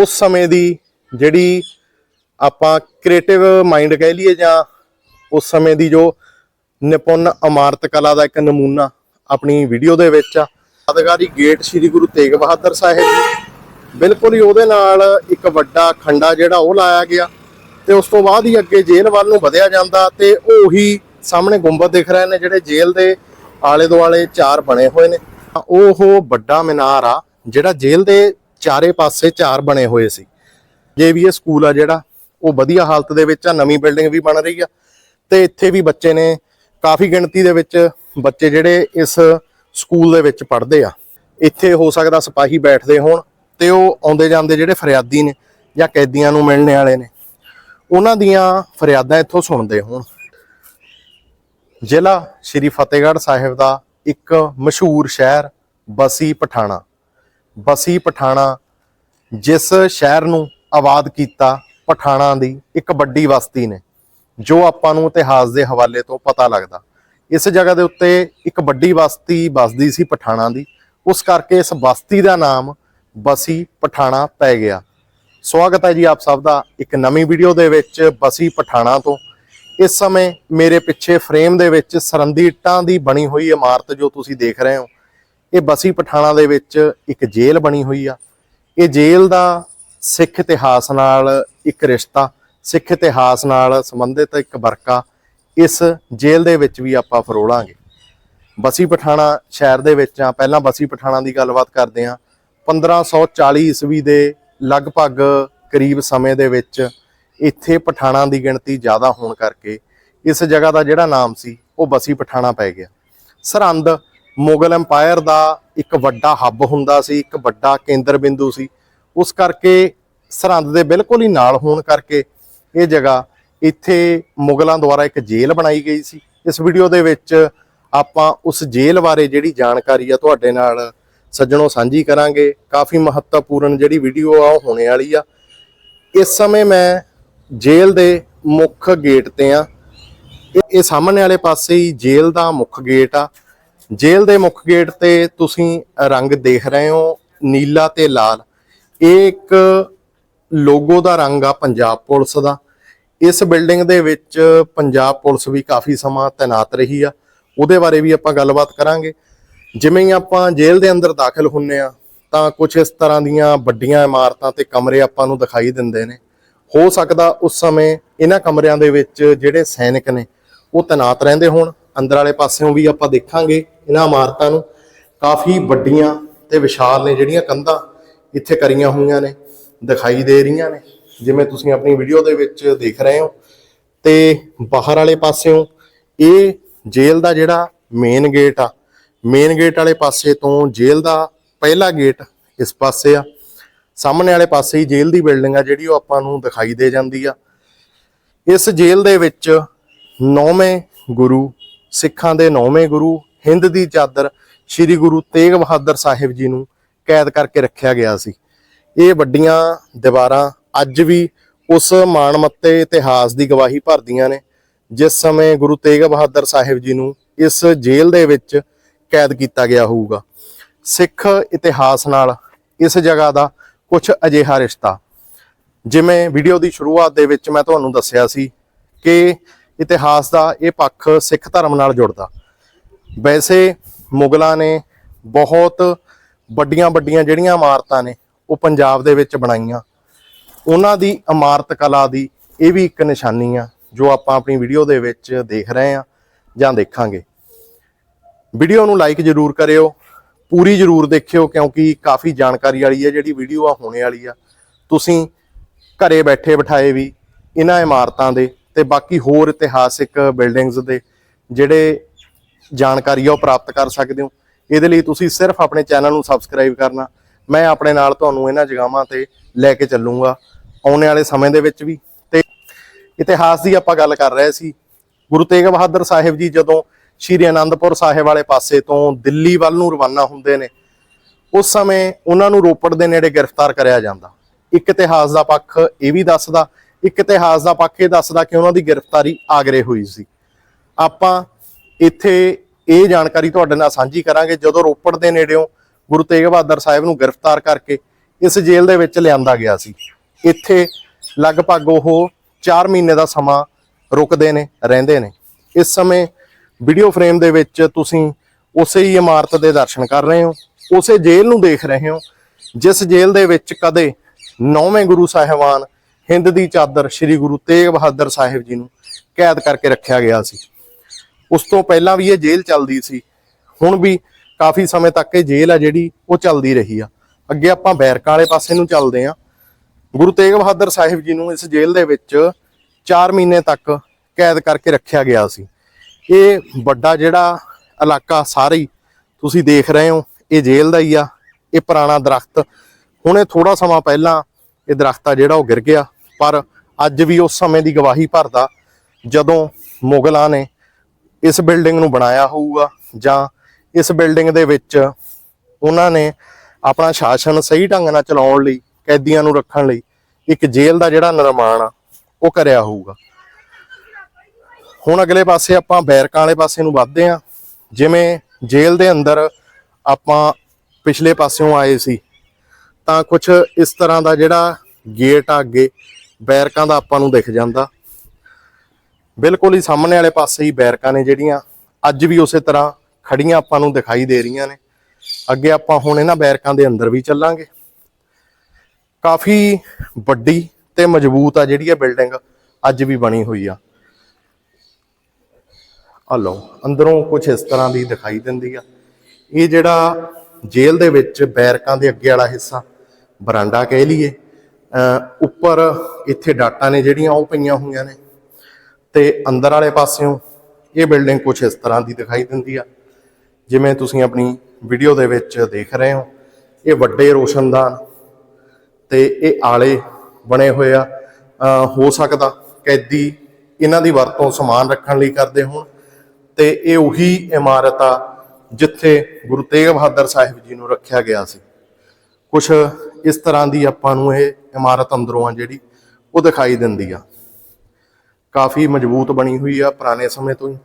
ਉਸ ਸਮੇਂ ਦੀ ਜਿਹੜੀ ਆਪਾਂ ਕ੍ਰੀਏਟਿਵ ਮਾਈਂਡ ਕਹਿ ਲਈਏ ਜਾਂ ਉਸ ਸਮੇਂ ਦੀ ਜੋ ਨਿਪੁੰਨ ਇਮਾਰਤ ਕਲਾ ਦਾ ਇੱਕ ਨਮੂਨਾ ਆਪਣੀ ਵੀਡੀਓ ਦੇ ਵਿੱਚ ਆ। ਅਧਿਕਾਰੀ ਗੇਟ ਸ੍ਰੀ ਗੁਰੂ ਤੇਗ ਬਹਾਦਰ ਸਾਹਿਬ ਜੀ। ਬਿਲਕੁਲ ਹੀ ਉਹਦੇ ਨਾਲ ਇੱਕ ਵੱਡਾ ਖੰਡਾ ਜਿਹੜਾ ਉਹ ਲਾਇਆ ਗਿਆ ਤੇ ਉਸ ਤੋਂ ਬਾਅਦ ਹੀ ਅੱਗੇ ਜੇਲ੍ਹ ਵੱਲ ਨੂੰ ਵਧਿਆ ਜਾਂਦਾ ਤੇ ਉਹੀ ਸਾਹਮਣੇ ਗੁੰਬਦ ਦਿਖ ਰਹੇ ਨੇ ਜਿਹੜੇ ਜੇਲ੍ਹ ਦੇ ਆਲੇ ਦੁਆਲੇ ਚਾਰ ਬਣੇ ਹੋਏ ਨੇ। ਉਹ ਵੱਡਾ ਮੀਨਾਰ ਆ ਜਿਹੜਾ ਜੇਲ੍ਹ ਦੇ ਚਾਰੇ ਪਾਸੇ ਚਾਰ ਬਣੇ ਹੋਏ ਸੀ। ਜੇਵੀਏ ਸਕੂਲ ਆ ਜਿਹੜਾ, ਉਹ ਵਧੀਆ ਹਾਲਤ ਦੇ ਵਿੱਚ ਆ, ਨਵੀਂ ਬਿਲਡਿੰਗ ਵੀ ਬਣ ਰਹੀ ਆ। ਤੇ ਇੱਥੇ ਵੀ ਬੱਚੇ ਨੇ ਕਾਫੀ ਗਿਣਤੀ ਦੇ ਵਿੱਚ ਬੱਚੇ ਜਿਹੜੇ ਇਸ ਸਕੂਲ ਦੇ ਵਿੱਚ ਪੜ੍ਹਦੇ ਆ। ਇੱਥੇ ਹੋ ਸਕਦਾ ਸਿਪਾਹੀ ਬੈਠਦੇ ਹੋਣ ਤੇ ਉਹ ਆਉਂਦੇ ਜਾਂਦੇ ਜਿਹੜੇ ਫਰਿਆਦੀ ਨੇ ਜਾਂ ਕੈਦੀਆਂ ਨੂੰ ਮਿਲਣ ਵਾਲੇ ਨੇ, ਉਹਨਾਂ ਦੀਆਂ ਫਰਿਆਦਾਂ ਇੱਥੋਂ ਸੁਣਦੇ ਹੋਣ। ਜ਼ਿਲ੍ਹਾ ਸ਼੍ਰੀ ਫਤਿਹਗੜ੍ਹ ਸਾਹਿਬ ਦਾ ਇੱਕ ਮਸ਼ਹੂਰ ਸ਼ਹਿਰ ਬਸੀ ਪਠਾਣਾ। ਬਸੀ ਪਠਾਣਾ, ਜਿਸ ਸ਼ਹਿਰ ਨੂੰ ਆਬਾਦ ਕੀਤਾ ਪਠਾਣਾ ਦੀ ਇੱਕ ਵੱਡੀ ਬਸਤੀ ਨੇ, ਜੋ ਆਪਾਂ ਨੂੰ ਇਤਿਹਾਸ ਦੇ ਹਵਾਲੇ ਤੋਂ ਪਤਾ ਲੱਗਦਾ। ਇਸ ਜਗ੍ਹਾ ਦੇ ਉੱਤੇ ਇੱਕ ਵੱਡੀ ਬਸਤੀ ਬਸਦੀ ਸੀ ਪਠਾਣਾ ਦੀ, ਉਸ ਕਰਕੇ ਇਸ ਬਸਤੀ ਦਾ ਨਾਮ ਬਸੀ ਪਠਾਣਾ ਪੈ ਗਿਆ। ਸਵਾਗਤ ਹੈ ਜੀ ਆਪ ਸਭ ਦਾ ਇੱਕ ਨਵੀਂ ਵੀਡੀਓ ਦੇ ਵਿੱਚ ਬਸੀ ਪਠਾਣਾ ਤੋਂ। ਇਸ ਸਮੇਂ ਮੇਰੇ ਪਿੱਛੇ ਫਰੇਮ ਦੇ ਵਿੱਚ ਸਰੰਦੀ ਇੱਟਾਂ ਦੀ ਬਣੀ ਹੋਈ ਇਮਾਰਤ ਜੋ ਤੁਸੀਂ ਦੇਖ ਰਹੇ ਹੋ ਇਹ ਬਸੀ ਪਠਾਣਾ ਦੇ ਵਿੱਚ ਇੱਕ ਜੇਲ੍ਹ ਬਣੀ ਹੋਈ ਆ। ਇਹ ਜੇਲ੍ਹ ਦਾ ਸਿੱਖ ਇਤਿਹਾਸ ਨਾਲ ਇੱਕ ਰਿਸ਼ਤਾ, ਸਿੱਖ ਇਤਿਹਾਸ ਨਾਲ ਸੰਬੰਧਿਤ ਇੱਕ ਵਰਕਾ, ਇਸ ਜੇਲ੍ਹ ਦੇ ਵਿੱਚ ਵੀ ਆਪਾਂ ਫਰੋਲਾਂਗੇ। ਬਸੀ ਪਠਾਣਾ ਸ਼ਹਿਰ ਦੇ ਵਿੱਚ ਆ ਪਹਿਲਾਂ ਬਸੀ ਪਠਾਣਾ ਦੀ ਗੱਲਬਾਤ ਕਰਦੇ ਆ 1540 ਈਸਵੀ ਦੇ ਲਗਭਗ ਕਰੀਬ ਸਮੇਂ ਦੇ ਵਿੱਚ ਇੱਥੇ ਪਠਾਣਾ ਦੀ ਗਿਣਤੀ ਜ਼ਿਆਦਾ ਹੋਣ ਕਰਕੇ ਇਸ ਜਗ੍ਹਾ ਦਾ ਜਿਹੜਾ ਨਾਮ ਸੀ, ਉਹ ਬਸੀ ਪਠਾਣਾ ਪੈ ਗਿਆ। ਸਰਹੰਦ ਮੁਗਲ ਐਮਪਾਇਰ ਦਾ ਇੱਕ ਵੱਡਾ ਹੱਬ ਹੁੰਦਾ ਸੀ, ਇੱਕ ਵੱਡਾ ਕੇਂਦਰ ਬਿੰਦੂ ਸੀ। ਉਸ ਕਰਕੇ ਸਰਹੰਦ ਦੇ ਬਿਲਕੁਲ ਹੀ ਨਾਲ ਹੋਣ ਕਰਕੇ ਇਹ ਜਗ੍ਹਾ ਇੱਥੇ ਮੁਗਲਾਂ ਦੁਆਰਾ ਇੱਕ ਜੇਲ੍ਹ ਬਣਾਈ ਗਈ ਸੀ। ਇਸ ਵੀਡੀਓ ਦੇ ਵਿੱਚ ਆਪਾਂ ਉਸ ਜੇਲ੍ਹ ਬਾਰੇ ਜਿਹੜੀ ਜਾਣਕਾਰੀ ਆ ਤੁਹਾਡੇ ਨਾਲ ਸੱਜਣੋਂ ਸਾਂਝੀ ਕਰਾਂਗੇ। ਕਾਫੀ ਮਹੱਤਵਪੂਰਨ ਜਿਹੜੀ ਵੀਡੀਓ ਆ, ਉਹ ਹੋਣੇ ਵਾਲੀ ਆ। ਇਸ ਸਮੇਂ ਮੈਂ ਜੇਲ੍ਹ ਦੇ ਮੁੱਖ ਗੇਟ ਤੇ ਆ। ਇਹ ਸਾਹਮਣੇ ਵਾਲੇ ਪਾਸੇ ਹੀ ਜੇਲ੍ਹ ਦਾ ਮੁੱਖ ਗੇਟ ਆ। ਜੇਲ੍ਹ ਦੇ ਮੁੱਖ ਗੇਟ ਤੇ ਤੁਸੀਂ ਰੰਗ ਦੇਖ ਰਹੇ ਹੋ, ਨੀਲਾ ਤੇ ਲਾਲ। ਇਹ ਇੱਕ ਲੋਗੋ ਦਾ ਰੰਗ ਆ ਪੰਜਾਬ ਪੁਲਿਸ ਦਾ। ਇਸ ਬਿਲਡਿੰਗ ਦੇ ਵਿੱਚ ਪੰਜਾਬ ਪੁਲਿਸ ਵੀ ਕਾਫੀ ਸਮਾਂ ਤੈਨਾਤ ਰਹੀ ਆ। ਉਹਦੇ ਬਾਰੇ ਵੀ ਆਪਾਂ ਗੱਲਬਾਤ ਕਰਾਂਗੇ। ਜਿਵੇਂ ਹੀ ਆਪਾਂ ਜੇਲ੍ਹ ਦੇ ਅੰਦਰ ਦਾਖਲ ਹੁੰਨੇ ਆ, ਤਾਂ ਕੁਝ ਇਸ ਤਰ੍ਹਾਂ ਦੀਆਂ ਵੱਡੀਆਂ ਇਮਾਰਤਾਂ ਤੇ ਕਮਰੇ ਆਪਾਂ ਨੂੰ ਦਿਖਾਈ ਦਿੰਦੇ ਨੇ। ਹੋ ਸਕਦਾ ਉਸ ਸਮੇਂ ਇਹਨਾਂ ਕਮਰਿਆਂ ਦੇ ਵਿੱਚ ਜਿਹੜੇ ਸੈਨਿਕ ਨੇ, ਉਹ ਤੈਨਾਤ ਰਹਿੰਦੇ ਹੋਣ। ਅੰਦਰ ਵਾਲੇ ਪਾਸਿਓਂ ਵੀ ਆਪਾਂ ਦੇਖਾਂਗੇ ਇਹਨਾਂ ਇਮਾਰਤਾਂ ਨੂੰ। ਕਾਫੀ ਵੱਡੀਆਂ ਤੇ ਵਿਸ਼ਾਲ ਨੇ ਜਿਹੜੀਆਂ ਕੰਧਾਂ ਇੱਥੇ ਕਰੀਆਂ ਹੋਈਆਂ ਨੇ, ਦਿਖਾਈ ਦੇ ਰਹੀਆਂ ਨੇ, ਜਿਵੇਂ ਤੁਸੀਂ ਆਪਣੀ ਵੀਡੀਓ ਦੇ ਵਿੱਚ ਦੇਖ ਰਹੇ ਹੋ। ਤੇ ਬਾਹਰ ਵਾਲੇ ਪਾਸਿਓਂ ਇਹ ਜੇਲ੍ਹ ਦਾ ਜਿਹੜਾ ਮੇਨ ਗੇਟ ਆ ਮੇਨ ਗੇਟ ਵਾਲੇ ਪਾਸੇ ਤੋਂ ਜੇਲ੍ਹ ਦਾ ਪਹਿਲਾ ਗੇਟ ਇਸ ਪਾਸੇ ਆ। ਸਾਹਮਣੇ ਵਾਲੇ ਪਾਸੇ ਹੀ ਜੇਲ੍ਹ ਦੀ ਬਿਲਡਿੰਗ ਆ ਜਿਹੜੀ ਉਹ ਆਪਾਂ ਨੂੰ ਦਿਖਾਈ ਦੇ ਜਾਂਦੀ ਆ। ਇਸ ਜੇਲ੍ਹ ਦੇ ਵਿੱਚ ਨੌਵੇਂ ਗੁਰੂ ਸਿੱਖਾਂ ਦੇ ਨੌਵੇਂ ਗੁਰੂ, ਹਿੰਦ ਦੀ ਚਾਦਰ ਸ੍ਰੀ ਗੁਰੂ ਤੇਗ ਬਹਾਦਰ ਸਾਹਿਬ ਜੀ ਨੂੰ ਕੈਦ ਕਰਕੇ ਰੱਖਿਆ ਗਿਆ ਸੀ। ਇਹ ਵੱਡੀਆਂ ਦੀਵਾਰਾਂ ਅੱਜ ਵੀ ਉਸ ਮਾਣਮੱਤੇ ਇਤਿਹਾਸ ਦੀ ਗਵਾਹੀ ਭਰਦੀਆਂ ਨੇ, ਜਿਸ ਸਮੇਂ ਗੁਰੂ ਤੇਗ ਬਹਾਦਰ ਸਾਹਿਬ ਜੀ ਨੂੰ ਇਸ ਜੇਲ੍ਹ ਦੇ ਵਿੱਚ ਕੈਦ ਕੀਤਾ ਗਿਆ ਹੋਊਗਾ। ਸਿੱਖ ਇਤਿਹਾਸ ਨਾਲ ਇਸ ਜਗ੍ਹਾ ਦਾ ਕੁਝ ਅਜਿਹਾ ਰਿਸ਼ਤਾ। ਜਿਵੇਂ ਵੀਡੀਓ ਦੀ ਸ਼ੁਰੂਆਤ ਦੇ ਵਿੱਚ ਮੈਂ ਤੁਹਾਨੂੰ ਦੱਸਿਆ ਸੀ ਕਿ ਇਤਿਹਾਸ ਦਾ ਇਹ ਪੱਖ ਸਿੱਖ ਧਰਮ ਨਾਲ ਜੁੜਦਾ। ਵੈਸੇ ਮੁਗਲਾਂ ਨੇ ਬਹੁਤ ਵੱਡੀਆਂ ਵੱਡੀਆਂ ਜਿਹੜੀਆਂ ਇਮਾਰਤਾਂ ਨੇ, ਉਹ ਪੰਜਾਬ ਦੇ ਵਿੱਚ ਬਣਾਈਆਂ। ਉਹਨਾਂ ਦੀ ਇਮਾਰਤ ਕਲਾ ਦੀ ਇਹ ਵੀ ਇੱਕ ਨਿਸ਼ਾਨੀ ਆ, ਜੋ ਆਪਾਂ ਆਪਣੀ ਵੀਡੀਓ ਦੇ ਵਿੱਚ ਦੇਖ ਰਹੇ ਆ ਜਾਂ ਦੇਖਾਂਗੇ। ਵੀਡੀਓ ਨੂੰ ਲਾਈਕ ਜ਼ਰੂਰ ਕਰਿਓ, ਪੂਰੀ ਜ਼ਰੂਰ ਦੇਖਿਓ, ਕਿਉਂਕਿ ਕਾਫੀ ਜਾਣਕਾਰੀ ਵਾਲੀ ਹੈ ਜਿਹੜੀ ਵੀਡੀਓ ਆ, ਹੋਣੇ ਵਾਲੀ ਆ। ਤੁਸੀਂ ਘਰੇ ਬੈਠੇ ਬਿਠਾਏ ਵੀ ਇਹਨਾਂ ਇਮਾਰਤਾਂ ਦੇ ਤੇ ਬਾਕੀ ਹੋਰ ਇਤਿਹਾਸਿਕ ਬਿਲਡਿੰਗਸ ਦੇ ਜਿਹੜੇ ਜਾਣਕਾਰੀ ਆ ਉਹ ਪ੍ਰਾਪਤ ਕਰ ਸਕਦੇ ਹੋ। ਇਹਦੇ ਲਈ ਤੁਸੀਂ ਸਿਰਫ ਆਪਣੇ ਚੈਨਲ ਨੂੰ ਸਬਸਕ੍ਰਾਈਬ ਕਰਨਾ। ਮੈਂ ਆਪਣੇ ਨਾਲ ਤੁਹਾਨੂੰ ਇਹਨਾਂ ਜਗਾਵਾਂ ਤੇ ਲੈ ਕੇ ਚੱਲੂੰਗਾ ਆਉਣ ਵਾਲੇ ਸਮੇਂ ਦੇ ਵਿੱਚ ਵੀ। ਤੇ ਇਤਿਹਾਸ ਦੀ ਆਪਾਂ ਗੱਲ ਕਰ ਰਹੇ ਸੀ। ਗੁਰੂ ਤੇਗ ਬਹਾਦਰ ਸਾਹਿਬ ਜੀ ਜਦੋਂ ਸ਼੍ਰੀ ਅਨੰਦਪੁਰ ਸਾਹਿਬ ਵਾਲੇ ਪਾਸੇ ਤੋਂ ਦਿੱਲੀ ਵੱਲ ਨੂੰ ਰਵਾਨਾ ਹੁੰਦੇ ਨੇ, ਉਸ ਸਮੇਂ ਉਹਨਾਂ ਨੂੰ ਰੋਪੜ ਦੇ ਨੇੜੇ ਗ੍ਰਿਫਤਾਰ ਕਰਿਆ ਜਾਂਦਾ। ਇੱਕ ਇਤਿਹਾਸ ਦਾ ਪੱਖ ਇਹ ਵੀ ਦੱਸਦਾ ਇੱਕ ਇਤਿਹਾਸ ਦਾ ਪੱਖ ਇਹ ਦੱਸਦਾ ਕਿ ਉਹਨਾਂ ਦੀ ਗ੍ਰਿਫਤਾਰੀ ਆਗਰੇ ਹੋਈ ਸੀ। ਆਪਾਂ ਇੱਥੇ ਇਹ ਜਾਣਕਾਰੀ ਤੁਹਾਡੇ ਨਾਲ ਸਾਂਝੀ ਕਰਾਂਗੇ, ਜਦੋਂ ਰੋਪੜ ਦੇ ਨੇੜਿਓਂ ਗੁਰੂ ਤੇਗ ਬਹਾਦਰ ਸਾਹਿਬ ਨੂੰ ਗ੍ਰਿਫਤਾਰ ਕਰਕੇ ਇਸ ਜੇਲ੍ਹ ਦੇ ਵਿੱਚ ਲਿਆਂਦਾ ਗਿਆ ਸੀ। ਇੱਥੇ ਲਗਭਗ ਉਹ 4 ਮਹੀਨੇ ਦਾ ਸਮਾਂ ਰੁਕਦੇ ਨੇ, ਰਹਿੰਦੇ ਨੇ। ਇਸ ਸਮੇਂ ਵੀਡੀਓ ਫਰੇਮ ਦੇ ਵਿੱਚ ਤੁਸੀਂ ਉਸੇ ਹੀ ਇਮਾਰਤ ਦੇ ਦਰਸ਼ਨ ਕਰ ਰਹੇ ਹੋ, ਉਸੇ ਜੇਲ੍ਹ ਨੂੰ ਦੇਖ ਰਹੇ ਹੋ, ਜਿਸ ਜੇਲ੍ਹ ਦੇ ਵਿੱਚ ਕਦੇ ਨੌਵੇਂ ਗੁਰੂ ਸਾਹਿਬਾਨ ਹਿੰਦ ਦੀ ਚਾਦਰ ਸ੍ਰੀ ਗੁਰੂ ਤੇਗ ਬਹਾਦਰ ਸਾਹਿਬ ਜੀ ਨੂੰ ਕੈਦ ਕਰਕੇ ਰੱਖਿਆ ਗਿਆ ਸੀ। ਉਸ ਤੋਂ ਪਹਿਲਾਂ ਵੀ ਇਹ ਜੇਲ੍ਹ ਚੱਲਦੀ ਸੀ। ਹੁਣ ਵੀ ਕਾਫੀ ਸਮੇਂ ਤੱਕ ਇਹ ਜੇਲ੍ਹ ਆ ਜਿਹੜੀ ਉਹ ਚੱਲਦੀ ਰਹੀ ਆ। ਅੱਗੇ ਆਪਾਂ ਬੈਰਕਾਂ ਵਾਲੇ ਪਾਸੇ ਨੂੰ ਚੱਲਦੇ ਆ ਗੁਰੂ ਤੇਗ ਬਹਾਦਰ ਸਾਹਿਬ ਜੀ ਨੂੰ ਇਸ ਜੇਲ੍ਹ ਦੇ ਵਿੱਚ 4 ਮਹੀਨੇ ਤੱਕ ਕੈਦ ਕਰਕੇ ਰੱਖਿਆ ਗਿਆ ਸੀ। ਇਹ ਵੱਡਾ ਜਿਹੜਾ ਇਲਾਕਾ ਸਾਰੇ ਹੀ ਤੁਸੀਂ ਦੇਖ ਰਹੇ ਹੋ, ਇਹ ਜੇਲ੍ਹ ਦਾ ਹੀ ਆ, ਇਹ ਪੁਰਾਣਾ ਦਰਖਤ। ਹੁਣੇ ਥੋੜਾ ਸਮਾਂ ਪਹਿਲਾਂ ਇਹ ਦਰਖਤ ਆ ਜਿਹੜਾ ਉਹ ਗਿਰ ਗਿਆ। ਪਰ ਅੱਜ ਵੀ ਉਸ ਸਮੇਂ ਦੀ ਗਵਾਹੀ ਭਰਦਾ ਜਦੋਂ ਮੁਗਲਾਂ ਨੇ ਇਸ ਬਿਲਡਿੰਗ ਨੂੰ ਬਣਾਇਆ ਹੋਊਗਾ ਜਾਂ ਇਸ ਬਿਲਡਿੰਗ ਦੇ ਵਿੱਚ ਉਹਨਾਂ ਨੇ ਆਪਣਾ ਸ਼ਾਸਨ ਸਹੀ ਢੰਗ ਨਾਲ ਚਲਾਉਣ ਲਈ, ਕੈਦੀਆਂ ਨੂੰ ਰੱਖਣ ਲਈ ਇੱਕ ਜੇਲ੍ਹ ਦਾ ਜਿਹੜਾ ਨਿਰਮਾਣ ਆ, ਉਹ ਕਰਿਆ ਹੋਊਗਾ। ਹੁਣ ਅਗਲੇ ਪਾਸੇ ਆਪਾਂ ਬੈਰਕਾਂ ਵਾਲੇ ਪਾਸੇ ਨੂੰ ਵੱਧਦੇ ਆ ਜਿਵੇਂ ਜੇਲ੍ਹ ਦੇ ਅੰਦਰ ਆਪਾਂ ਪਿਛਲੇ ਪਾਸਿਓਂ ਆਏ ਸੀ। ਤਾਂ ਕੁਝ ਇਸ ਤਰ੍ਹਾਂ ਦਾ ਜਿਹੜਾ ਗੇਟ ਆ ਅੱਗੇ ਬੈਰਕਾਂ ਦਾ ਆਪਾਂ ਨੂੰ ਦਿਖ ਜਾਂਦਾ। ਬਿਲਕੁਲ ਹੀ ਸਾਹਮਣੇ ਵਾਲੇ ਪਾਸੇ ਹੀ ਬੈਰਕਾਂ ਨੇ ਜਿਹੜੀਆਂ, ਅੱਜ ਵੀ ਉਸੇ ਤਰ੍ਹਾਂ ਖੜੀਆਂ ਆਪਾਂ ਨੂੰ ਦਿਖਾਈ ਦੇ ਰਹੀਆਂ ਨੇ। ਅੱਗੇ ਆਪਾਂ ਹੁਣ ਇਹਨਾਂ ਬੈਰਕਾਂ ਦੇ ਅੰਦਰ ਵੀ ਚੱਲਾਂਗੇ। ਕਾਫੀ ਵੱਡੀ ਤੇ ਮਜ਼ਬੂਤ ਆ ਜਿਹੜੀ ਇਹ ਬਿਲਡਿੰਗ ਅੱਜ ਵੀ ਬਣੀ ਹੋਈ ਆ। ਆ ਲਓ, ਅੰਦਰੋਂ ਕੁਝ ਇਸ ਤਰ੍ਹਾਂ ਦੀ ਦਿਖਾਈ ਦਿੰਦੀ ਆ। ਇਹ ਜਿਹੜਾ ਜੇਲ੍ਹ ਦੇ ਵਿੱਚ ਬੈਰਕਾਂ ਦੇ ਅੱਗੇ ਵਾਲਾ ਹਿੱਸਾ ਬਰਾਂਡਾ ਕਹਿ ਲਈਏ ਉੱਪਰ ਇੱਥੇ ਡਾਟਾ ਨੇ ਜਿਹੜੀਆਂ ਉਹ ਪਈਆਂ ਹੋਈਆਂ ਨੇ ਤੇ ਅੰਦਰ ਵਾਲੇ ਪਾਸਿਓਂ ਇਹ ਬਿਲਡਿੰਗ ਕੁਝ ਇਸ ਤਰ੍ਹਾਂ ਦੀ ਦਿਖਾਈ ਦਿੰਦੀ ਆ, ਜਿਵੇਂ ਤੁਸੀਂ ਆਪਣੀ ਵੀਡੀਓ ਦੇ ਵਿੱਚ ਦੇਖ ਰਹੇ ਹੋ। ਇਹ ਵੱਡੇ ਰੋਸ਼ਨਦਾਨ ਤੇ ਇਹ ਆਲੇ ਬਣੇ ਹੋਏ ਆ ਹੋ ਸਕਦਾ ਕੈਦੀ ਇਹਨਾਂ ਦੀ ਵਰਤੋਂ ਸਮਾਨ ਰੱਖਣ ਲਈ ਕਰਦੇ ਹੋਣ ਤੇ ਇਹ ਉਹੀ ਇਮਾਰਤ ਆ ਜਿੱਥੇ ਗੁਰੂ ਤੇਗ ਬਹਾਦਰ ਸਾਹਿਬ ਜੀ ਨੂੰ ਰੱਖਿਆ ਗਿਆ ਸੀ। ਕੁਝ ਇਸ ਤਰ੍ਹਾਂ ਦੀ ਆਪਾਂ ਨੂੰ ਇਹ ਇਮਾਰਤ ਅੰਦਰੋਂ ਆ ਜਿਹੜੀ ਉਹ ਦਿਖਾਈ ਦਿੰਦੀ ਆ। ਕਾਫੀ ਮਜ਼ਬੂਤ ਬਣੀ ਹੋਈ ਆ ਪੁਰਾਣੇ ਸਮੇਂ ਤੋਂ ਹੀ।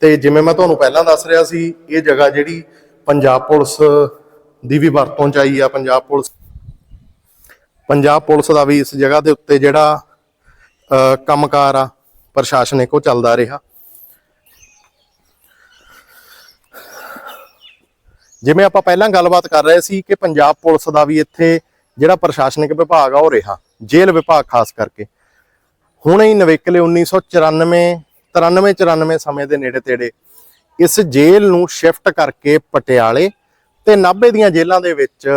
ਤੇ ਜਿਵੇਂ ਮੈਂ ਤੁਹਾਨੂੰ ਪਹਿਲਾਂ ਦੱਸ ਰਿਹਾ ਸੀ ਇਹ ਜਗ੍ਹਾ ਜਿਹੜੀ ਪੰਜਾਬ ਪੁਲਿਸ ਦੀ ਵੀ ਵਰਤੋਂ ਚ ਆਈ ਆ ਪੰਜਾਬ ਪੁਲਿਸ। ਪੰਜਾਬ ਪੁਲਿਸ ਦਾ ਵੀ ਇਸ ਜਗ੍ਹਾ ਦੇ ਉੱਤੇ ਜਿਹੜਾ ਅਹ, ਕੰਮਕਾਰ ਆ ਪ੍ਰਸ਼ਾਸਨਿਕ ਉਹ ਚੱਲਦਾ ਰਿਹਾ। ਜਿਵੇਂ ਆਪਾਂ ਪਹਿਲਾਂ ਗੱਲਬਾਤ ਕਰ ਰਹੇ ਸੀ ਕਿ ਪੰਜਾਬ ਪੁਲਿਸ ਦਾ ਵੀ ਇੱਥੇ ਜਿਹੜਾ ਪ੍ਰਸ਼ਾਸਨਿਕ ਵਿਭਾਗ ਆ ਉਹ ਰਿਹਾ, ਜੇਲ੍ਹ ਵਿਭਾਗ ਖਾਸ ਕਰਕੇ। ਹੁਣੇ ਹੀ ਨਵੇਕਲੇ 1994 93 94 ਸਮੇਂ ਦੇ ਨੇੜੇ ਤੇੜੇ ਇਸ ਜੇਲ੍ਹ ਨੂੰ ਸ਼ਿਫਟ ਕਰਕੇ ਪਟਿਆਲੇ ਤੇ ਨਾਭੇ ਦੀਆਂ ਜੇਲ੍ਹਾਂ ਦੇ ਵਿੱਚ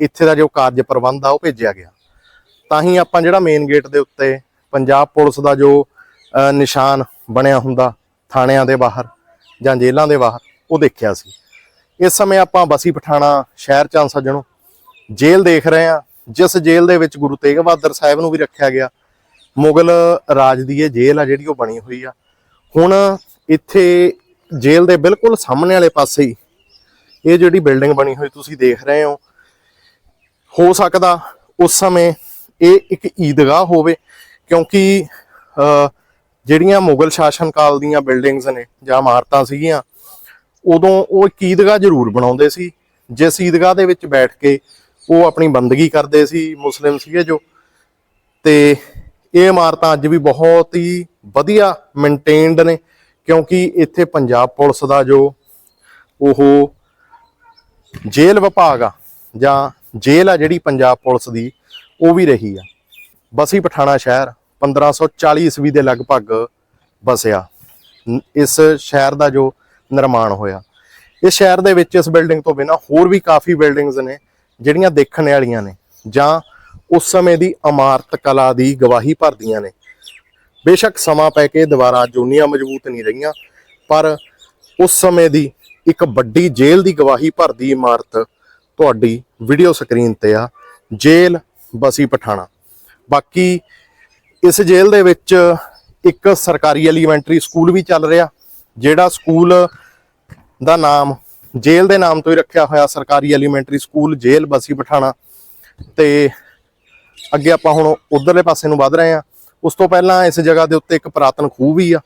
ਇੱਥੇ ਦਾ ਜੋ ਕਾਰਜ ਪ੍ਰਬੰਧ ਆ ਉਹ ਭੇਜਿਆ ਗਿਆ। ਤਾਂ ਹੀ ਆਪਾਂ ਜਿਹੜਾ ਮੇਨ ਗੇਟ ਦੇ ਉੱਤੇ ਪੰਜਾਬ ਪੁਲਿਸ ਦਾ ਜੋ ਨਿਸ਼ਾਨ ਬਣਿਆ ਹੁੰਦਾ ਥਾਣਿਆਂ ਦੇ ਬਾਹਰ ਜਾਂ ਜੇਲ੍ਹਾਂ ਦੇ ਬਾਹਰ, ਉਹ ਦੇਖਿਆ ਸੀ। ਇਸ ਸਮੇਂ ਆਪਾਂ ਬਸੀ ਪਠਾਣਾ ਸ਼ਹਿਰ ਚ ਆਂ ਸੱਜਣੋ। ਜੇਲ੍ਹ ਦੇਖ ਰਹੇ ਆ ਜਿਸ ਜੇਲ੍ਹ ਦੇ ਵਿੱਚ ਗੁਰੂ ਤੇਗ ਬਹਾਦਰ ਸਾਹਿਬ ਨੂੰ ਵੀ ਰੱਖਿਆ ਗਿਆ। ਮੁਗਲ ਰਾਜ ਦੀ ਇਹ ਜੇਲ੍ਹ ਆ ਜਿਹੜੀ ਉਹ ਬਣੀ ਹੋਈ ਆ। ਹੁਣ ਇੱਥੇ ਜੇਲ੍ਹ ਦੇ ਬਿਲਕੁਲ ਸਾਹਮਣੇ ਵਾਲੇ ਪਾਸੇ ਹੀ ਇਹ ਜਿਹੜੀ ਬਿਲਡਿੰਗ ਬਣੀ ਹੋਈ ਤੁਸੀਂ ਦੇਖ ਰਹੇ ਹੋ। ਹੋ ਸਕਦਾ ਉਸ ਸਮੇਂ ਇਹ ਇੱਕ ਈਦਗਾਹ ਹੋਵੇ ਕਿਉਂਕਿ ਜਿਹੜੀਆਂ ਮੁਗਲ ਸ਼ਾਸਨ ਕਾਲ ਦੀਆਂ ਬਿਲਡਿੰਗਸ ਨੇ ਜਾਂ ਇਮਾਰਤਾਂ ਸੀਗੀਆਂ ਉਦੋਂ ਉਹ ਇੱਕ ਈਦਗਾਹ ਜ਼ਰੂਰ ਬਣਾਉਂਦੇ ਸੀ, ਜਿਸ ਈਦਗਾਹ ਦੇ ਵਿੱਚ ਬੈਠ ਕੇ ਉਹ ਆਪਣੀ ਬੰਦਗੀ ਕਰਦੇ ਸੀ, ਮੁਸਲਿਮ ਸੀਗੇ ਜੋ। ਤੇ ਇਹ ਇਮਾਰਤਾਂ ਅੱਜ ਵੀ ਬਹੁਤ ਹੀ ਵਧੀਆ ਮੇਨਟੇਨਡ ਨੇ, ਕਿਉਂਕਿ ਇੱਥੇ ਪੰਜਾਬ ਪੁਲਿਸ ਦਾ ਜੋ ਉਹ ਜੇਲ੍ਹ ਵਿਭਾਗ ਆ, ਜਾਂ ਜੇਲ੍ਹ ਆ ਜਿਹੜੀ ਪੰਜਾਬ ਪੁਲਿਸ ਦੀ, ਉਹ ਵੀ ਰਹੀ ਆ। ਬਸੀ ਪਠਾਣਾ ਸ਼ਹਿਰ 1540 ਈਸਵੀ ਦੇ ਲਗਭਗ ਬਸਿਆ। ਇਸ ਸ਼ਹਿਰ ਦਾ ਜੋ ਨਿਰਮਾਣ ਹੋਇਆ। ਇਸ ਸ਼ਹਿਰ ਦੇ ਵਿੱਚ ਇਸ ਬਿਲਡਿੰਗ ਤੋਂ ਬਿਨਾ ਹੋਰ ਵੀ ਕਾਫੀ ਬਿਲਡਿੰਗਸ ਨੇ, ਜਿਹੜੀਆਂ ਦੇਖਣ ਵਾਲੀਆਂ ਨੇ, ਜਾਂ ਉਸ ਸਮੇਂ ਦੀ ਇਮਾਰਤ ਕਲਾ ਦੀ ਗਵਾਹੀ ਭਰਦੀਆਂ ਨੇ। ਬੇਸ਼ੱਕ ਸਮਾਂ ਪੈ ਕੇ ਦੁਬਾਰਾ ਜੂਨੀਆਂ ਮਜ਼ਬੂਤ ਨਹੀਂ ਰਹੀਆਂ, ਪਰ ਉਸ ਸਮੇਂ ਦੀ ਇੱਕ ਵੱਡੀ ਜੇਲ੍ਹ ਦੀ ਗਵਾਹੀ ਭਰਦੀ ਇਮਾਰਤ ਤੁਹਾਡੀ ਵੀਡੀਓ ਸਕਰੀਨ ਤੇ ਆ। ਜੇਲ੍ਹ ਬਸੀ ਪਠਾਣਾ। ਬਾਕੀ ਇਸ ਜੇਲ੍ਹ ਦੇ ਵਿੱਚ ਇੱਕ ਸਰਕਾਰੀ ਐਲੀਮੈਂਟਰੀ ਸਕੂਲ ਵੀ ਚੱਲ ਰਿਹਾ। ਜਿਹੜਾ ਸਕੂਲ ਦਾ ਨਾਮ ਜੇਲ੍ਹ ਦੇ ਨਾਮ ਤੋਂ ਹੀ ਰੱਖਿਆ ਹੋਇਆ ਸਰਕਾਰੀ elementary school jail Bassi Pathana. ਤੇ ਅੱਗੇ ਆਪਾਂ ਹੁਣ ਉਧਰਲੇ ਪਾਸੇ ਨੂੰ ਵੱਧ ਰਹੇ ਹਾਂ। ਉਸ ਤੋਂ ਪਹਿਲਾਂ ਇਸ ਜਗ੍ਹਾ ਦੇ ਉੱਤੇ ਇੱਕ ਪੁਰਾਤਨ ਖੂਹ ਵੀ ਆ।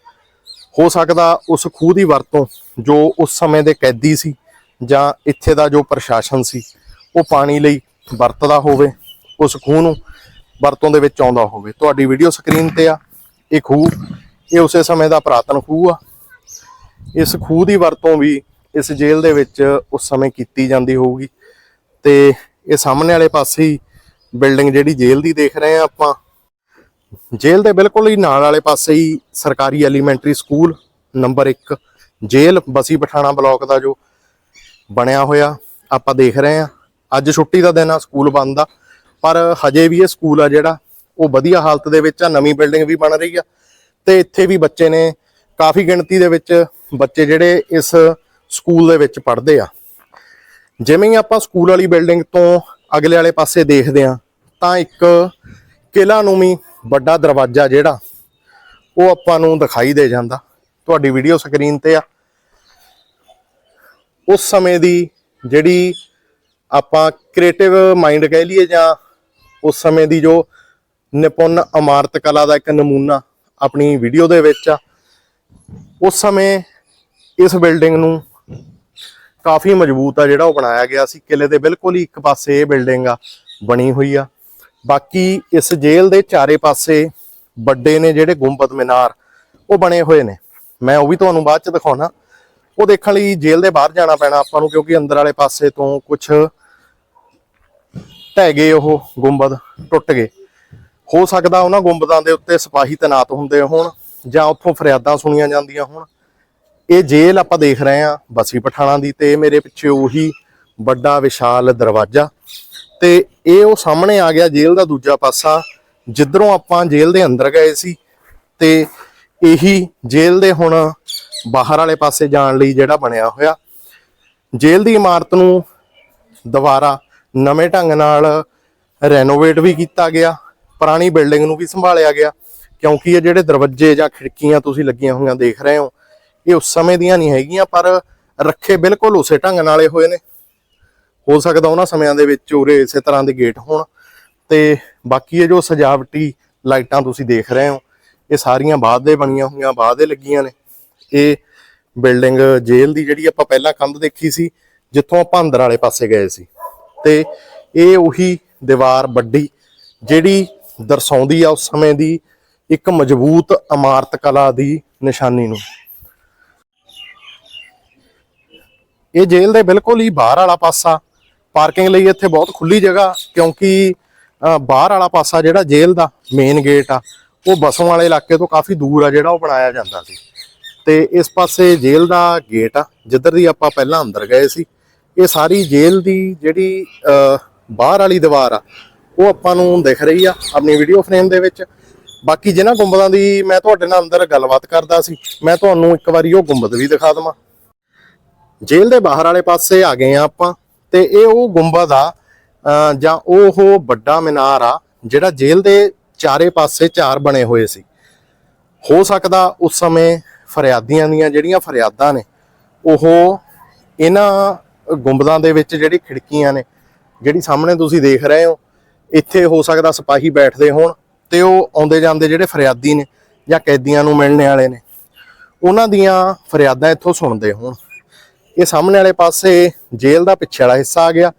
ਹੋ ਸਕਦਾ ਉਸ ਖੂਹ ਦੀ ਵਰਤੋਂ ਜੋ ਉਸ ਸਮੇਂ ਦੇ ਕੈਦੀ ਸੀ ਜਾਂ ਇੱਥੇ ਦਾ ਜੋ ਪ੍ਰਸ਼ਾਸਨ ਸੀ, ਉਹ ਪਾਣੀ ਲਈ ਵਰਤਦਾ ਹੋਵੇ, ਉਸ ਖੂਹ ਨੂੰ ਵਰਤੋਂ ਦੇ ਵਿੱਚ ਆਉਂਦਾ ਹੋਵੇ। ਤੁਹਾਡੀ ਵੀਡੀਓ ਸਕਰੀਨ ਤੇ ਆ। ਇਹ ਖੂਹ, ਇਹ ਉਸੇ ਸਮੇਂ ਦਾ ਪੁਰਾਤਨ ਖੂਹ ਆ। ਇਸ ਖੂਹ ਦੀ ਵਰਤੋਂ ਵੀ ਇਸ ਜੇਲ੍ਹ ਦੇ ਵਿੱਚ ਉਸ ਸਮੇਂ ਕੀਤੀ ਜਾਂਦੀ ਹੋਊਗੀ। ਤੇ ਇਹ ਸਾਹਮਣੇ ਵਾਲੇ ਪਾਸੇ ਹੀ ਬਿਲਡਿੰਗ ਜਿਹੜੀ ਜੇਲ੍ਹ ਦੀ ਦੇਖ ਰਹੇ ਆ ਆਪਾਂ। ਜੇਲ੍ਹ ਦੇ ਬਿਲਕੁਲ ਹੀ ਨਾਲ ਵਾਲੇ ਪਾਸੇ ਹੀ ਸਰਕਾਰੀ elementary school number 1 jail Bassi Pathana block ਦਾ ਜੋ ਬਣਿਆ ਹੋਇਆ, ਆਪਾਂ ਦੇਖ ਰਹੇ ਆ ਅੱਜ ਛੁੱਟੀ ਦਾ ਦਿਨ ਆ, ਸਕੂਲ ਬੰਦ ਆ। ਪਰ ਹਜੇ ਵੀ ਇਹ ਸਕੂਲ ਆ ਜਿਹੜਾ, ਉਹ ਵਧੀਆ ਹਾਲਤ ਦੇ ਵਿੱਚ ਆ, ਨਵੀਂ ਬਿਲਡਿੰਗ ਵੀ ਬਣ ਰਹੀ ਆ। ਤੇ ਇੱਥੇ ਵੀ ਬੱਚੇ ਨੇ ਕਾਫੀ ਗਿਣਤੀ ਦੇ ਵਿੱਚ ਬੱਚੇ ਜਿਹੜੇ ਇਸ ਸਕੂਲ ਦੇ ਵਿੱਚ ਪੜ੍ਹਦੇ ਆ। ਜਿਵੇਂ ਹੀ ਆਪਾਂ ਸਕੂਲ ਵਾਲੀ ਬਿਲਡਿੰਗ ਤੋਂ ਅਗਲੇ ਵਾਲੇ ਪਾਸੇ ਦੇਖਦੇ ਆ ਤਾਂ ਇੱਕ ਕਿਲਾ ਨੂੰ ਵੀ ਵੱਡਾ ਦਰਵਾਜ਼ਾ ਜਿਹੜਾ, ਉਹ ਆਪਾਂ ਨੂੰ ਦਿਖਾਈ ਦੇ ਜਾਂਦਾ। ਤੁਹਾਡੀ ਵੀਡੀਓ ਸਕਰੀਨ ਤੇ ਆ। ਉਸ ਸਮੇਂ ਦੀ ਜਿਹੜੀ ਆਪਾਂ ਕ੍ਰੀਏਟਿਵ ਮਾਈਂਡ ਕਹਿ ਲਈਏ ਜਾਂ ਉਸ ਸਮੇਂ ਦੀ ਜੋ ਨਿਪੁੰਨ ਇਮਾਰਤ ਕਲਾ ਦਾ ਇੱਕ ਨਮੂਨਾ ਆਪਣੀ ਵੀਡੀਓ ਦੇ ਵਿੱਚ ਆ ਉਸ ਸਮੇਂ ਇਸ ਬਿਲਡਿੰਗ ਨੂੰ ਕਾਫੀ ਮਜ਼ਬੂਤ ਆ, ਜਿਹੜਾ ਉਹ ਬਣਾਇਆ ਗਿਆ ਸੀ। ਕਿਲੇ ਦੇ ਬਿਲਕੁਲ ਹੀ ਇੱਕ ਪਾਸੇ ਇਹ ਬਿਲਡਿੰਗ ਆ, ਬਣੀ ਹੋਈ ਆ। ਬਾਕੀ ਇਸ ਜੇਲ੍ਹ ਦੇ ਚਾਰੇ ਪਾਸੇ ਵੱਡੇ ਨੇ ਜਿਹੜੇ ਗੁੰਬਦ ਮੀਨਾਰ, ਉਹ ਬਣੇ ਹੋਏ ਨੇ। ਮੈਂ ਉਹ ਵੀ ਤੁਹਾਨੂੰ ਬਾਅਦ ਚ ਦਿਖਾਉਣਾ। ਉਹ ਦੇਖਣ ਲਈ ਜੇਲ੍ਹ ਦੇ ਬਾਹਰ ਜਾਣਾ ਪੈਣਾ ਆਪਾਂ ਨੂੰ, ਕਿਉਂਕਿ ਅੰਦਰ ਵਾਲੇ ਪਾਸੇ ਤੋਂ ਕੁਝ ਢਹਿ ਗਏ ਉਹ ਗੁੰਬਦ, ਟੁੱਟ ਗਏ। ਹੋ ਸਕਦਾ ਉਹਨਾਂ ਗੁੰਬਦਾਂ ਦੇ ਉੱਤੇ ਸਿਪਾਹੀ ਤੈਨਾਤ ਹੁੰਦੇ ਹੋਣ। ਜਾਂ ਉੱਥੋਂ ਫਰਿਆਦਾਂ ਸੁਣੀਆਂ ਜਾਂਦੀਆਂ ਹੋਣ। ਇਹ ਜੇਲ੍ਹ ਆਪਾਂ ਦੇਖ ਰਹੇ ਹਾਂ ਬਸੀ ਪਠਾਣਾ ਦੀ ਤੇ ਮੇਰੇ ਪਿੱਛੇ ਉਹੀ ਵੱਡਾ ਵਿਸ਼ਾਲ ਦਰਵਾਜ਼ਾ। ਤੇ ਇਹ ਉਹ ਸਾਹਮਣੇ ਆ ਗਿਆ ਜੇਲ੍ਹ ਦਾ ਦੂਜਾ ਪਾਸਾ, ਜਿੱਧਰੋਂ ਆਪਾਂ ਜੇਲ੍ਹ ਦੇ ਅੰਦਰ ਗਏ ਸੀ। ਤੇ ਇਹੀ ਜੇਲ੍ਹ ਦੇ ਹੁਣ ਬਾਹਰ ਵਾਲੇ ਪਾਸੇ ਜਾਣ ਲਈ ਜਿਹੜਾ ਬਣਿਆ ਹੋਇਆ। ਜੇਲ੍ਹ ਦੀ ਇਮਾਰਤ ਨੂੰ ਦੁਬਾਰਾ ਨਵੇਂ ਢੰਗ ਨਾਲ ਰੈਨੋਵੇਟ ਵੀ ਕੀਤਾ ਗਿਆ। ਪੁਰਾਣੀ ਬਿਲਡਿੰਗ ਨੂੰ ਵੀ ਸੰਭਾਲਿਆ ਗਿਆ। ਕਿਉਂਕਿ ਇਹ ਜਿਹੜੇ ਦਰਵਾਜ਼ੇ ਜਾਂ ਖਿੜਕੀਆਂ ਤੁਸੀਂ ਲੱਗੀਆਂ ਹੋਈਆਂ ਦੇਖ ਰਹੇ ਹੋ, ਇਹ ਉਸ ਸਮੇਂ ਦੀਆਂ ਨਹੀਂ ਹੈਗੀਆਂ, ਪਰ ਰੱਖੇ ਬਿਲਕੁਲ ਉਸੇ ਢੰਗ ਨਾਲੇ ਹੋਏ ਨੇ। ਹੋ ਸਕਦਾ ਉਹਨਾਂ ਸਮਿਆਂ ਦੇ ਵਿੱਚ ਉਰੇ ਇਸੇ ਤਰ੍ਹਾਂ ਦੇ ਗੇਟ ਹੋਣ। ਤੇ ਬਾਕੀ ਇਹ ਜੋ ਸਜਾਵਟੀ ਲਾਈਟਾਂ ਤੁਸੀਂ ਦੇਖ ਰਹੇ ਹੋ, ਇਹ ਸਾਰੀਆਂ ਬਾਅਦ ਦੇ ਬਣੀਆਂ ਹੋਈਆਂ, ਬਾਅਦ ਦੇ ਲੱਗੀਆਂ ਨੇ। ਇਹ ਬਿਲਡਿੰਗ ਜੇਲ੍ਹ ਦੀ ਜਿਹੜੀ ਆਪਾਂ ਪਹਿਲਾਂ ਕੰਧ ਦੇਖੀ ਸੀ, ਜਿੱਥੋਂ ਆਪਾਂ ਅੰਦਰ ਵਾਲੇ ਪਾਸੇ ਗਏ ਸੀ। ਤੇ ਇਹ ਉਹੀ ਦੀਵਾਰ ਵੱਡੀ, ਜਿਹੜੀ ਦਰਸਾਉਂਦੀ ਆ ਉਸ ਸਮੇਂ ਦੀ ਇੱਕ ਮਜ਼ਬੂਤ ਇਮਾਰਤ ਕਲਾ ਦੀ ਨਿਸ਼ਾਨੀ ਨੂੰ। ਇਹ ਜੇਲ੍ਹ ਦੇ ਬਿਲਕੁਲ ਹੀ ਬਾਹਰ ਵਾਲਾ ਪਾਸਾ। ਪਾਰਕਿੰਗ ਲਈ ਇੱਥੇ ਬਹੁਤ ਖੁੱਲੀ ਜਗ੍ਹਾ, ਕਿਉਂਕਿ ਬਾਹਰ ਵਾਲਾ ਪਾਸਾ ਜਿਹੜਾ ਜੇਲ੍ਹ ਦਾ ਮੇਨ ਗੇਟ ਆ, ਉਹ ਬਸੋਂ ਵਾਲੇ ਇਲਾਕੇ ਤੋਂ ਕਾਫੀ ਦੂਰ ਆ ਜਿਹੜਾ ਉਹ ਬਣਾਇਆ ਜਾਂਦਾ ਸੀ। ਤੇ ਇਸ ਪਾਸੇ ਜੇਲ੍ਹ ਦਾ ਗੇਟ ਆ, ਜਿੱਧਰ ਦੀ ਆਪਾਂ ਪਹਿਲਾਂ ਅੰਦਰ ਗਏ ਸੀ, ਇਹ ਸਾਰੀ ਜੇਲ੍ਹ ਦੀ ਜਿਹੜੀ ਬਾਹਰ ਵਾਲੀ ਦੀਵਾਰ ਆ, ਉਹ ਆਪਾਂ ਨੂੰ ਦਿਖ ਰਹੀ ਆ ਆਪਣੀ ਵੀਡੀਓ ਫਰੇਮ ਦੇ ਵਿੱਚ। ਬਾਕੀ ਜਿਹਨਾਂ ਗੁੰਬਦਾਂ ਦੀ ਮੈਂ ਤੁਹਾਡੇ ਨਾਲ ਅੰਦਰ ਗੱਲਬਾਤ ਕਰਦਾ ਸੀ, ਮੈਂ ਤੁਹਾਨੂੰ ਇੱਕ ਵਾਰੀ ਉਹ ਗੁੰਬਦ ਵੀ ਦਿਖਾ ਦਵਾਂ। ਜੇਲ੍ਹ ਦੇ ਬਾਹਰ ਵਾਲੇ ਪਾਸੇ ਆ ਗਏ ਆ ਆਪਾਂ, ਤੇ ਇਹ ਉਹ ਗੁੰਬਦ ਆ ਜਾਂ ਉਹ ਵੱਡਾ ਮੀਨਾਰ ਆ, ਜਿਹੜਾ ਜੇਲ੍ਹ ਦੇ ਚਾਰੇ ਪਾਸੇ ਚਾਰ ਬਣੇ ਹੋਏ ਸੀ। ਹੋ ਸਕਦਾ ਉਸ ਸਮੇਂ ਫਰਿਆਦੀਆਂ ਦੀਆਂ ਜਿਹੜੀਆਂ ਫਰਿਆਦਾਂ ਨੇ, ਉਹ ਇਹਨਾਂ ਗੁੰਬਦਾਂ ਦੇ ਵਿੱਚ ਜਿਹੜੀ ਖਿੜਕੀਆਂ ਨੇ, ਜਿਹੜੀ ਸਾਹਮਣੇ ਤੁਸੀਂ ਦੇਖ ਰਹੇ ਹੋ, ਇੱਥੇ ਹੋ ਸਕਦਾ ਸਿਪਾਹੀ ਬੈਠਦੇ ਹੋਣ। ਤੇ ਉਹ ਆਉਂਦੇ ਜਾਂਦੇ ਜਿਹੜੇ ਫਰਿਆਦੀ ਨੇ ਜਾਂ ਕੈਦੀਆਂ ਨੂੰ ਮਿਲਣ ਵਾਲੇ ਨੇ, ਉਹਨਾਂ ਦੀਆਂ ਫਰਿਆਦਾਂ ਇੱਥੋਂ ਸੁਣਦੇ ਹੋਣ। ਇਹ ਸਾਹਮਣੇ ਵਾਲੇ ਪਾਸੇ ਜੇਲ੍ਹ ਦਾ ਪਿੱਛੇ ਵਾਲਾ ਹਿੱਸਾ ਆ ਗਿਆ,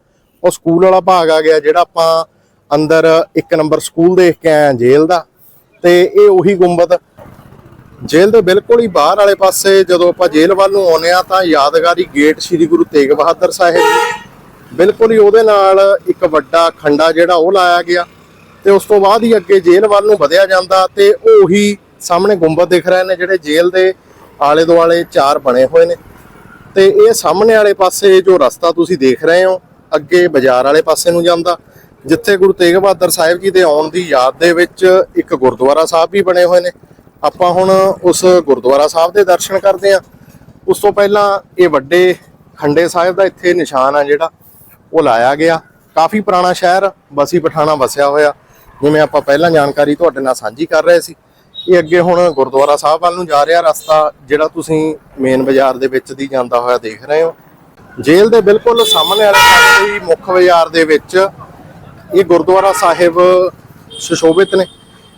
ਉਹ ਸਕੂਲ ਵਾਲਾ ਭਾਗ ਆ ਗਿਆ ਜਿਹੜਾ ਆਪਾਂ ਅੰਦਰ ਇੱਕ ਨੰਬਰ ਸਕੂਲ ਦੇਖ ਕੇ ਆਏ ਹਾਂ, ਜੇਲ੍ਹ ਦਾ। ਤੇ ਇਹ ਉਹੀ ਗੁੰਬਦ, ਜੇਲ੍ਹ ਦੇ ਬਿਲਕੁਲ ਹੀ ਬਾਹਰ ਵਾਲੇ ਪਾਸੇ ਜਦੋਂ ਆਪਾਂ ਜੇਲ੍ਹ ਵੱਲ ਨੂੰ ਆਉਂਦੇ ਆ ਤਾਂ ਯਾਦਗਾਰੀ ਗੇਟ ਸ੍ਰੀ ਗੁਰੂ ਤੇਗ ਬਹਾਦਰ ਸਾਹਿਬ ਬਿਲਕੁਲ ਹੀ ਉਹਦੇ ਨਾਲ ਇੱਕ ਵੱਡਾ ਖੰਡਾ ਜਿਹੜਾ ਉਹ ਲਾਇਆ ਗਿਆ। ਤੇ ਉਸ ਤੋਂ ਬਾਅਦ ਹੀ ਅੱਗੇ ਜੇਲ੍ਹ ਵੱਲ ਨੂੰ ਵਧਿਆ ਜਾਂਦਾ ਤੇ ਉਹ ਉਹੀ ਸਾਹਮਣੇ ਗੁੰਬਦ ਦਿਖ ਰਹੇ ਨੇ ਜਿਹੜੇ ਜੇਲ੍ਹ ਦੇ ਆਲੇ ਦੁਆਲੇ ਚਾਰ ਬਣੇ ਹੋਏ ਨੇ। ਤੇ ਇਹ ਸਾਹਮਣੇ ਵਾਲੇ ਪਾਸੇ ਜੋ ਰਸਤਾ ਤੁਸੀਂ ਦੇਖ ਰਹੇ ਹੋ, ਅੱਗੇ ਬਾਜ਼ਾਰ ਵਾਲੇ ਪਾਸੇ ਨੂੰ ਜਾਂਦਾ, ਜਿੱਥੇ ਗੁਰੂ ਤੇਗ ਬਹਾਦਰ ਸਾਹਿਬ ਜੀ ਦੇ ਆਉਣ ਦੀ ਯਾਦ ਦੇ ਵਿੱਚ ਇੱਕ ਗੁਰਦੁਆਰਾ ਸਾਹਿਬ ਵੀ ਬਣੇ ਹੋਏ ਨੇ। ਆਪਾਂ ਹੁਣ ਉਸ ਗੁਰਦੁਆਰਾ ਸਾਹਿਬ ਦੇ ਦਰਸ਼ਨ ਕਰਦੇ ਹਾਂ। ਉਸ ਤੋਂ ਪਹਿਲਾਂ ਇਹ ਵੱਡੇ ਖੰਡੇ ਸਾਹਿਬ ਦਾ ਇੱਥੇ ਨਿਸ਼ਾਨ ਆ ਜਿਹੜਾ, ਉਹ ਲਾਇਆ ਗਿਆ। ਕਾਫੀ ਪੁਰਾਣਾ ਸ਼ਹਿਰ, ਬਸੀ ਪਠਾਣਾ ਵਸਿਆ ਹੋਇਆ। ਜਿਵੇਂ ਆਪਾਂ ਪਹਿਲਾਂ ਜਾਣਕਾਰੀ ਤੁਹਾਡੇ ਨਾਲ ਸਾਂਝੀ ਕਰ ਰਹੇ ਸੀ, ਇਹ ਅੱਗੇ ਹੁਣ ਗੁਰਦੁਆਰਾ ਸਾਹਿਬ ਵੱਲ ਨੂੰ ਜਾ ਰਿਹਾ ਰਸਤਾ, ਜਿਹੜਾ ਤੁਸੀਂ ਮੇਨ ਬਾਜ਼ਾਰ ਦੇ ਵਿੱਚ ਦੀ ਜਾਂਦਾ ਹੋਇਆ ਦੇਖ ਰਹੇ ਹੋ। ਜੇਲ੍ਹ ਦੇ ਬਿਲਕੁਲ ਸਾਹਮਣੇ ਵਾਲੇ ਪਾਸੇ ਮੁੱਖ ਬਾਜ਼ਾਰ ਦੇ ਵਿੱਚ ਇਹ ਗੁਰਦੁਆਰਾ ਸਾਹਿਬ ਸੁਸ਼ੋਭਿਤ ਨੇ।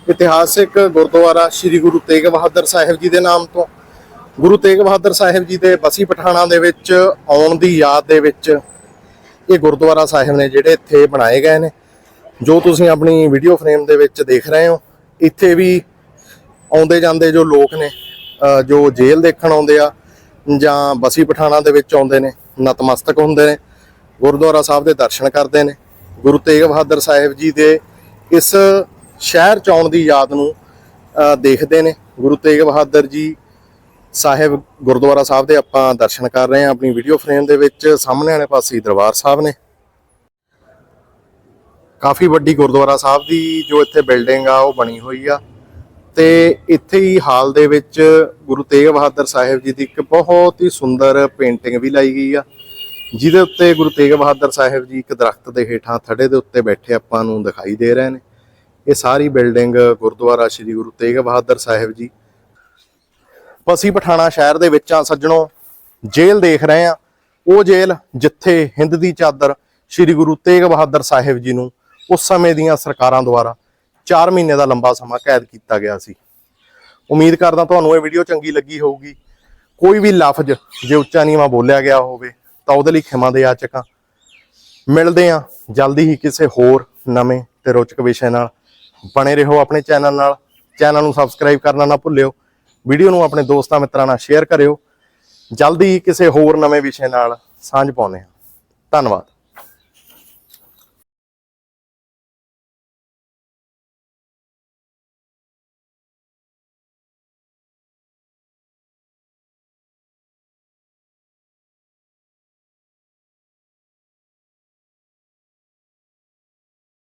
ਇਤਿਹਾਸਿਕ ਗੁਰਦੁਆਰਾ ਸ੍ਰੀ ਗੁਰੂ ਤੇਗ ਬਹਾਦਰ ਸਾਹਿਬ ਜੀ ਦੇ ਨਾਮ ਤੋਂ। ਗੁਰੂ ਤੇਗ ਬਹਾਦਰ ਸਾਹਿਬ ਜੀ ਦੇ ਬਸੀ ਪਠਾਣਾ ਦੇ ਵਿੱਚ ਆਉਣ ਦੀ ਯਾਦ ਦੇ ਵਿੱਚ ਇਹ ਗੁਰਦੁਆਰਾ ਸਾਹਿਬ ਨੇ ਜਿਹੜੇ ਇੱਥੇ ਬਣਾਏ ਗਏ ਨੇ। ਜੋ ਤੁਸੀਂ ਆਪਣੀ ਵੀਡੀਓ ਫਰੇਮ ਦੇ ਵਿੱਚ ਦੇਖ ਰਹੇ ਹੋ, ਇੱਥੇ ਵੀ ਆਉਂਦੇ ਜਾਂਦੇ ਜੋ ਲੋਕ ਨੇ ਜੋ ਜੇਲ੍ਹ ਦੇਖਣ ਆਉਂਦੇ ਆ ਜਾਂ ਬਸੀ ਪਠਾਣਾ ਦੇ ਵਿੱਚ ਆਉਂਦੇ ਨੇ, ਨਤਮਸਤਕ ਹੁੰਦੇ ਨੇ, ਗੁਰਦੁਆਰਾ ਸਾਹਿਬ ਦੇ ਦਰਸ਼ਨ ਕਰਦੇ ਨੇ, ਗੁਰੂ ਤੇਗ ਬਹਾਦਰ ਸਾਹਿਬ ਜੀ ਦੇ ਇਸ ਸ਼ਹਿਰ ਚ ਆਉਣ ਦੀ ਯਾਦ ਨੂੰ ਦੇਖਦੇ ਨੇ, ਗੁਰੂ ਤੇਗ ਬਹਾਦਰ ਜੀ ਸਾਹਿਬ ਗੁਰਦੁਆਰਾ ਸਾਹਿਬ ਦੇ ਆਪਾਂ ਦਰਸ਼ਨ ਕਰ ਰਹੇ ਹਾਂ, ਆਪਣੀ ਵੀਡੀਓ ਫਰੇਮ ਦੇ ਵਿੱਚ, ਸਾਹਮਣੇ ਵਾਲੇ ਪਾਸੇ ਦਰਬਾਰ ਸਾਹਿਬ ਨੇ। ਕਾਫੀ ਵੱਡੀ ਗੁਰਦੁਆਰਾ ਸਾਹਿਬ ਦੀ ਜੋ ਇੱਥੇ ਬਿਲਡਿੰਗ ਆ, ਉਹ ਬਣੀ ਹੋਈ ਆ। ਤੇ ਇੱਥੇ ਹੀ ਹਾਲ ਦੇ ਵਿੱਚ ਗੁਰੂ ਤੇਗ ਬਹਾਦਰ ਸਾਹਿਬ ਜੀ ਦੀ ਇੱਕ ਬਹੁਤ ਹੀ ਸੁੰਦਰ ਪੇਂਟਿੰਗ ਵੀ ਲਾਈ ਗਈ ਆ। ਜਿਹਦੇ ਉੱਤੇ ਗੁਰੂ ਤੇਗ ਬਹਾਦਰ ਸਾਹਿਬ ਜੀ ਇੱਕ ਦਰਖਤ ਦੇ ਹੇਠਾਂ ਥੜੇ ਦੇ ਉੱਤੇ ਬੈਠੇ ਆਪਾਂ ਨੂੰ ਦਿਖਾਈ ਦੇ ਰਹੇ ਨੇ। ਇਹ ਸਾਰੀ ਬਿਲਡਿੰਗ ਗੁਰਦੁਆਰਾ ਸ੍ਰੀ ਗੁਰੂ ਤੇਗ ਬਹਾਦਰ ਸਾਹਿਬ ਜੀ। ਪਸੀ ਪਠਾਣਾ ਸ਼ਹਿਰ ਦੇ ਵਿੱਚ ਆ ਸੱਜਣੋ, ਜੇਲ੍ਹ ਦੇਖ ਰਹੇ ਆ। ਉਹ ਜੇਲ੍ਹ ਜਿੱਥੇ ਹਿੰਦ ਦੀ ਚਾਦਰ ਸ੍ਰੀ ਗੁਰੂ ਤੇਗ ਬਹਾਦਰ ਸਾਹਿਬ ਜੀ ਨੂੰ ਉਸ ਸਮੇਂ ਦੀਆਂ ਸਰਕਾਰਾਂ ਦੁਆਰਾ 4 ਮਹੀਨੇ ਦਾ ਲੰਬਾ ਸਮਾਂ ਕੈਦ ਕੀਤਾ ਗਿਆ ਸੀ। ਉਮੀਦ ਕਰਦਾ ਤੁਹਾਨੂੰ ਇਹ ਵੀਡੀਓ ਚੰਗੀ ਲੱਗੀ ਹੋਊਗੀ। ਕੋਈ ਵੀ ਲਫ਼ਜ਼ ਜੇ ਉੱਚਾ ਨੀਵਾਂ ਬੋਲਿਆ ਗਿਆ ਹੋਵੇ ਤਾਂ ਉਹਦੇ ਲਈ ਖਿਮਾ ਦੇ ਆਚਕਾਂ ਮਿਲਦੇ ਆ ਜਲਦੀ ਹੀ ਕਿਸੇ ਹੋਰ ਨਵੇਂ ਤੇ ਰੋਚਕ ਵਿਸ਼ੇ ਨਾਲ। ਬਣੇ ਰਹੋ ਆਪਣੇ ਚੈਨਲ ਨਾਲ। ਚੈਨਲ ਨੂੰ ਸਬਸਕ੍ਰਾਈਬ ਕਰਨਾ ਨਾ ਭੁੱਲਿਓ। ਵੀਡੀਓ ਨੂੰ ਆਪਣੇ ਦੋਸਤਾਂ ਮਿੱਤਰਾਂ ਨਾਲ ਸ਼ੇਅਰ ਕਰਿਓ। ਜਲਦੀ ਹੀ ਕਿਸੇ ਹੋਰ ਨਵੇਂ ਵਿਸ਼ੇ ਨਾਲ ਸਾਂਝ ਪਾਉਂਦੇ ਹਾਂ। ਧੰਨਵਾਦ।